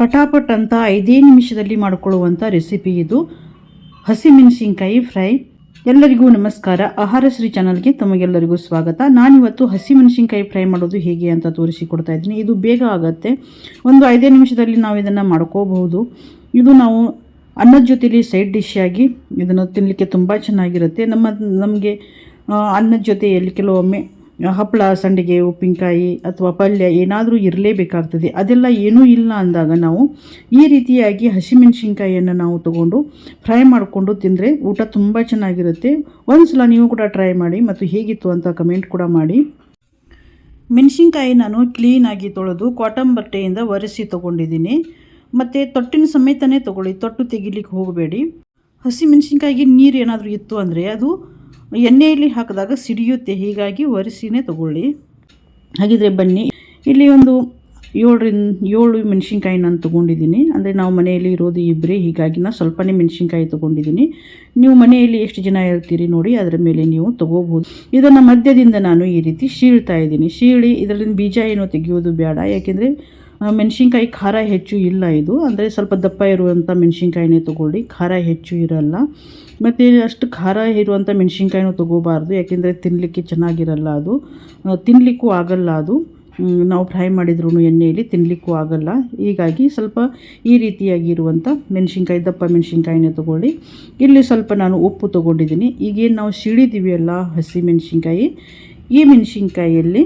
ಪಟಾಪಟ್ ಅಂತ ಐದೇ ನಿಮಿಷದಲ್ಲಿ ಮಾಡಿಕೊಳ್ಳುವಂಥ ರೆಸಿಪಿ ಇದು. ಹಸಿಮೆಣಸಿನ್ಕಾಯಿ ಫ್ರೈ. ಎಲ್ಲರಿಗೂ ನಮಸ್ಕಾರ. ಆಹಾರ ಶ್ರೀ ಚಾನಲ್ಗೆ ತಮಗೆಲ್ಲರಿಗೂ ಸ್ವಾಗತ. ನಾನಿವತ್ತು ಹಸಿಮೆಣಸಿನ್ಕಾಯಿ ಫ್ರೈ ಮಾಡೋದು ಹೇಗೆ ಅಂತ ತೋರಿಸಿಕೊಡ್ತಾ ಇದ್ದೀನಿ. ಇದು ಬೇಗ ಆಗುತ್ತೆ. ಒಂದು ಐದೇ ನಿಮಿಷದಲ್ಲಿ ನಾವು ಇದನ್ನು ಮಾಡ್ಕೋಬಹುದು. ಇದು ನಾವು ಅನ್ನದ ಜೊತೆಲಿ ಸೈಡ್ ಡಿಶ್ ಆಗಿ ಇದನ್ನು ತಿನ್ನಲಿಕ್ಕೆ ತುಂಬ ಚೆನ್ನಾಗಿರುತ್ತೆ. ನಮ್ಮ, ನಮಗೆ ಅನ್ನದ ಜೊತೆಯಲ್ಲಿ ಕೆಲವೊಮ್ಮೆ ಹಪ್ಪಳ, ಸಂಡಿಗೆ, ಉಪ್ಪಿನಕಾಯಿ ಅಥವಾ ಪಲ್ಯ ಏನಾದರೂ ಇರಲೇಬೇಕಾಗ್ತದೆ. ಅದೆಲ್ಲ ಏನೂ ಇಲ್ಲ ಅಂದಾಗ ನಾವು ಈ ರೀತಿಯಾಗಿ ಹಸಿಮೆಣಸಿನ್ಕಾಯಿಯನ್ನು ನಾವು ತಗೊಂಡು ಫ್ರೈ ಮಾಡಿಕೊಂಡು ತಿಂದರೆ ಊಟ ತುಂಬ ಚೆನ್ನಾಗಿರುತ್ತೆ. ಒಂದು ಸಲ ನೀವು ಕೂಡ ಟ್ರೈ ಮಾಡಿ ಮತ್ತು ಹೇಗಿತ್ತು ಅಂತ ಕಮೆಂಟ್ ಕೂಡ ಮಾಡಿ. ಮೆಣಸಿನ್ಕಾಯಿ ನಾನು ಕ್ಲೀನಾಗಿ ತೊಳೆದು ಕಾಟನ್ ಬಟ್ಟೆಯಿಂದ ಒರೆಸಿ ತೊಗೊಂಡಿದ್ದೀನಿ. ಮತ್ತು ತೊಟ್ಟಿನ ಸಮೇತನೇ ತೊಗೊಳ್ಳಿ, ತೊಟ್ಟು ತೆಗಿಲಿಕ್ಕೆ ಹೋಗಬೇಡಿ. ಹಸಿಮೆಣಸಿನ್ಕಾಯಿಗೆ ನೀರು ಏನಾದರೂ ಇತ್ತು ಅಂದರೆ ಅದು ಎಣ್ಣೆಯಲ್ಲಿ ಹಾಕಿದಾಗ ಸಿಡಿಯುತ್ತೆ, ಹೀಗಾಗಿ ಒರೆಸಿನೇ ತಗೊಳ್ಳಿ. ಹಾಗಿದ್ರೆ ಬನ್ನಿ. ಇಲ್ಲಿ ಒಂದು ಏಳರಿಂದ ಏಳು ಮೆಣಸಿನ್ಕಾಯಿ ನಾನು ತೊಗೊಂಡಿದ್ದೀನಿ. ಅಂದರೆ ನಾವು ಮನೆಯಲ್ಲಿ ಇರೋದು ಇಬ್ಬರೇ ಹೀಗಾಗಿ ನಾನು ಸ್ವಲ್ಪನೇ ಮೆಣಸಿನ್ಕಾಯಿ ತೊಗೊಂಡಿದ್ದೀನಿ. ನೀವು ಮನೆಯಲ್ಲಿ ಎಷ್ಟು ಜನ ಇರ್ತೀರಿ ನೋಡಿ, ಅದರ ಮೇಲೆ ನೀವು ತೊಗೋಬೋದು ಇದನ್ನು ಮಧ್ಯದಿಂದ ನಾನು ಈ ರೀತಿ ಶೀಳ್ತಾ ಇದ್ದೀನಿ. ಶೀಳಿ ಇದರಲ್ಲಿ ಬೀಜ ಏನೋ ತೆಗೆಯೋದು ಬೇಡ. ಯಾಕೆಂದರೆ ಮೆಣಸಿನ್ಕಾಯಿ ಖಾರ ಹೆಚ್ಚು ಇಲ್ಲ ಇದು. ಅಂದರೆ ಸ್ವಲ್ಪ ದಪ್ಪ ಇರುವಂಥ ಮೆಣಸಿನ್ಕಾಯಿನೇ ತೊಗೊಳ್ಳಿ. ಖಾರ ಹೆಚ್ಚು ಇರಲ್ಲ. ಮತ್ತು ಅಷ್ಟು ಖಾರ ಇರುವಂಥ ಮೆಣಸಿನ್ಕಾಯಿನೂ ತೊಗೋಬಾರ್ದು. ಯಾಕೆಂದರೆ ತಿನ್ನಲಿಕ್ಕೆ ಚೆನ್ನಾಗಿರಲ್ಲ ಅದು. ತಿನ್ನಲಿಕ್ಕೂ ಆಗಲ್ಲ ಅದು. ನಾವು ಫ್ರೈ ಮಾಡಿದ್ರೂ ಎಣ್ಣೆಯಲ್ಲಿ ತಿನ್ನಲಿಕ್ಕೂ ಆಗಲ್ಲ. ಹೀಗಾಗಿ ಸ್ವಲ್ಪ ಈ ರೀತಿಯಾಗಿರುವಂಥ ಮೆಣಸಿನ್ಕಾಯಿ, ದಪ್ಪ ಮೆಣಸಿನ್ಕಾಯಿನೇ ತೊಗೊಳ್ಳಿ. ಇಲ್ಲಿ ಸ್ವಲ್ಪ ನಾನು ಉಪ್ಪು ತೊಗೊಂಡಿದ್ದೀನಿ. ಈಗೇನು ನಾವು ಸಿಡಿದೀವಿ ಅಲ್ಲ ಹಸಿ ಮೆಣಸಿನ್ಕಾಯಿ. ಈ ಮೆಣಸಿನ್ಕಾಯಿಯಲ್ಲಿ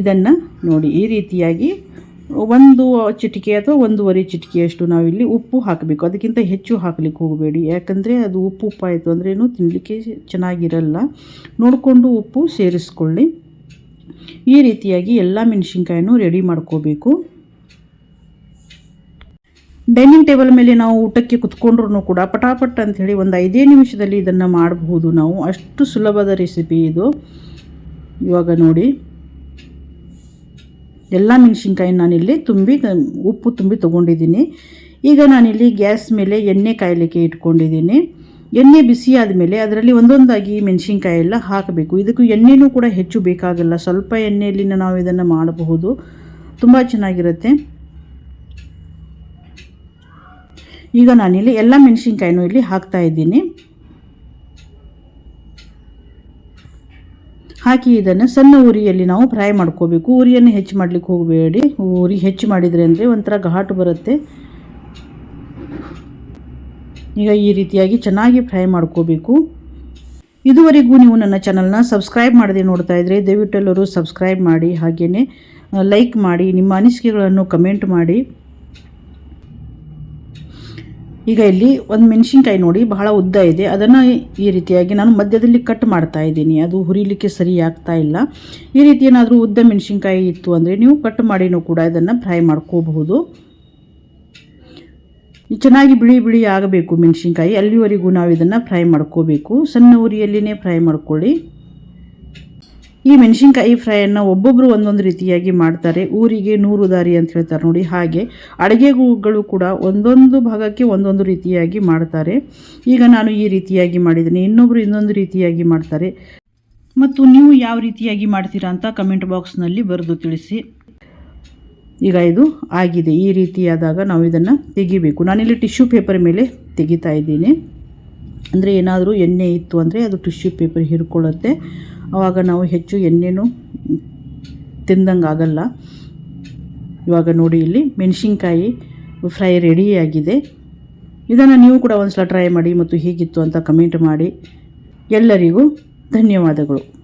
ಇದನ್ನು ನೋಡಿ, ಈ ರೀತಿಯಾಗಿ ಒಂದು ಚಿಟಿಕೆ ಅಥವಾ ಒಂದೂವರೆ ಚಿಟಿಕೆಯಷ್ಟು ನಾವಿಲ್ಲಿ ಉಪ್ಪು ಹಾಕಬೇಕು. ಅದಕ್ಕಿಂತ ಹೆಚ್ಚು ಹಾಕಲಿಕ್ಕೆ ಹೋಗಬೇಡಿ. ಯಾಕಂದರೆ ಅದು ಉಪ್ಪು ಉಪ್ಪಾಯಿತು ಅಂದ್ರೇನು ತಿನ್ನಲಿಕ್ಕೆ ಚೆನ್ನಾಗಿರಲ್ಲ. ನೋಡಿಕೊಂಡು ಉಪ್ಪು ಸೇರಿಸ್ಕೊಳ್ಳಿ. ಈ ರೀತಿಯಾಗಿ ಎಲ್ಲ ಮೆಣಸಿನ್ಕಾಯನ್ನು ರೆಡಿ ಮಾಡ್ಕೋಬೇಕು. ಡೈನಿಂಗ್ ಟೇಬಲ್ ಮೇಲೆ ನಾವು ಊಟಕ್ಕೆ ಕುತ್ಕೊಂಡ್ರೂ ಕೂಡ ಪಟಾಪಟ್ ಅಂಥೇಳಿ ಒಂದು ಐದೇ ನಿಮಿಷದಲ್ಲಿ ಇದನ್ನು ಮಾಡಬಹುದು ನಾವು. ಅಷ್ಟು ಸುಲಭದ ರೆಸಿಪಿ ಇದು. ಇವಾಗ ನೋಡಿ. ಎಲ್ಲ ಮೆಣಸಿನ್ಕಾಯಿ ನಾನಿಲ್ಲಿ ತುಂಬಿ ಉಪ್ಪು ತುಂಬಿ ತೊಗೊಂಡಿದ್ದೀನಿ. ಈಗ ನಾನಿಲ್ಲಿ ಗ್ಯಾಸ್ ಮೇಲೆ ಎಣ್ಣೆ ಕಾಯಲಿಕ್ಕೆ ಇಟ್ಕೊಂಡಿದ್ದೀನಿ. ಎಣ್ಣೆ ಬಿಸಿ ಆದಮೇಲೆ ಅದರಲ್ಲಿ ಒಂದೊಂದಾಗಿ ಮೆಣಸಿನ್ಕಾಯಿ ಎಲ್ಲ ಹಾಕಬೇಕು. ಇದಕ್ಕೂ ಎಣ್ಣೆನೂ ಕೂಡ ಹೆಚ್ಚು ಬೇಕಾಗಲ್ಲ. ಸ್ವಲ್ಪ ಎಣ್ಣೆಯಲ್ಲಿ ನಾವು ಇದನ್ನು ಮಾಡಬಹುದು. ತುಂಬ ಚೆನ್ನಾಗಿರುತ್ತೆ. ಈಗ ನಾನಿಲ್ಲಿ ಎಲ್ಲ ಮೆಣಸಿನ್ಕಾಯಿನೂ ಇಲ್ಲಿ ಹಾಕ್ತಾ ಇದ್ದೀನಿ. ಹಾಕಿ ಇದನ್ನು ಸಣ್ಣ ಉರಿಯಲ್ಲಿ ನಾವು ಫ್ರೈ ಮಾಡ್ಕೋಬೇಕು. ಉರಿಯನ್ನು ಹೆಚ್ಚು ಮಾಡಲಿಕ್ಕೆ ಹೋಗಬೇಡಿ. ಉರಿ ಹೆಚ್ಚು ಮಾಡಿದರೆ ಅಂದರೆ ಒಂಥರ ಘಾಟು ಬರುತ್ತೆ. ಈಗ ಈ ರೀತಿಯಾಗಿ ಚೆನ್ನಾಗಿ ಫ್ರೈ ಮಾಡ್ಕೋಬೇಕು. ಇದುವರೆಗೂ ನೀವು ನನ್ನ ಚಾನಲ್ನ ಸಬ್ಸ್ಕ್ರೈಬ್ ಮಾಡದೆ ನೋಡ್ತಾ ಇದ್ದರೆ ದಯವಿಟ್ಟು ಎಲ್ಲರೂ ಸಬ್ಸ್ಕ್ರೈಬ್ ಮಾಡಿ ಹಾಗೆಯೇ ಲೈಕ್ ಮಾಡಿ, ನಿಮ್ಮ ಅನಿಸಿಕೆಗಳನ್ನು ಕಮೆಂಟ್ ಮಾಡಿ. ಈಗ ಇಲ್ಲಿ ಒಂದು ಮೆಣಸಿನ್ಕಾಯಿ ನೋಡಿ, ಬಹಳ ಉದ್ದ ಇದೆ. ಅದನ್ನು ಈ ರೀತಿಯಾಗಿ ನಾನು ಮಧ್ಯದಲ್ಲಿ ಕಟ್ ಮಾಡ್ತಾ ಇದ್ದೀನಿ. ಅದು ಹುರಿಲಿಕ್ಕೆ ಸರಿ ಆಗ್ತಾ ಇಲ್ಲ. ಈ ರೀತಿ ಏನಾದರೂ ಉದ್ದ ಮೆಣಸಿನ್ಕಾಯಿ ಇತ್ತು ಅಂದರೆ ನೀವು ಕಟ್ ಮಾಡಿನೂ ಕೂಡ ಇದನ್ನು ಫ್ರೈ ಮಾಡ್ಕೋಬಹುದು. ಚೆನ್ನಾಗಿ ಬಿಳಿ ಬಿಳಿ ಆಗಬೇಕು ಮೆಣಸಿನ್ಕಾಯಿ. ಅಲ್ಲಿವರೆಗೂ ನಾವು ಇದನ್ನು ಫ್ರೈ ಮಾಡ್ಕೋಬೇಕು. ಸಣ್ಣ ಉರಿಯಲ್ಲಿನೇ ಫ್ರೈ ಮಾಡ್ಕೊಳ್ಳಿ. ಈ ಮೆಣಸಿನ್ಕಾಯಿ ಫ್ರೈಯನ್ನು ಒಬ್ಬೊಬ್ಬರು ಒಂದೊಂದು ರೀತಿಯಾಗಿ ಮಾಡ್ತಾರೆ. ಊರಿಗೆ ನೂರು ದಾರಿ ಅಂತ ಹೇಳ್ತಾರೆ ನೋಡಿ. ಹಾಗೆ ಅಡುಗೆಗಳು ಕೂಡ ಒಂದೊಂದು ಭಾಗಕ್ಕೆ ಒಂದೊಂದು ರೀತಿಯಾಗಿ ಮಾಡ್ತಾರೆ. ಈಗ ನಾನು ಈ ರೀತಿಯಾಗಿ ಮಾಡಿದ್ದೀನಿ. ಇನ್ನೊಬ್ಬರು ಇನ್ನೊಂದು ರೀತಿಯಾಗಿ ಮಾಡ್ತಾರೆ. ಮತ್ತು ನೀವು ಯಾವ ರೀತಿಯಾಗಿ ಮಾಡ್ತೀರಾ ಅಂತ ಕಮೆಂಟ್ ಬಾಕ್ಸ್ನಲ್ಲಿ ಬರೆದು ತಿಳಿಸಿ. ಈಗ ಇದು ಆಗಿದೆ. ಈ ರೀತಿಯಾದಾಗ ನಾವು ಇದನ್ನು ತೆಗಿಬೇಕು. ನಾನಿಲ್ಲಿ ಟಿಶ್ಯೂ ಪೇಪರ್ ಮೇಲೆ ತೆಗಿತಾ ಇದ್ದೀನಿ. ಅಂದರೆ ಏನಾದರೂ ಎಣ್ಣೆ ಇತ್ತು ಅಂದರೆ ಅದು ಟಿಶ್ಯೂ ಪೇಪರ್ ಹಿರ್ಕೊಳ್ಳುತ್ತೆ ಆವಾಗ ನಾವು ಹೆಚ್ಚು ಎಣ್ಣೆನೂ ತಿಂದಂಗೆ ಆಗಲ್ಲ ಇವಾಗ ನೋಡಿ ಇಲ್ಲಿ ಮೆಣಸಿನ್ಕಾಯಿ ಫ್ರೈ ರೆಡಿಯಾಗಿದೆ. ಇದನ್ನು ನೀವು ಕೂಡ ಒಂದು ಸಲ ಟ್ರೈ ಮಾಡಿ ಮತ್ತು ಹೇಗಿತ್ತು ಅಂತ ಕಮೆಂಟ್ ಮಾಡಿ. ಎಲ್ಲರಿಗೂ ಧನ್ಯವಾದಗಳು.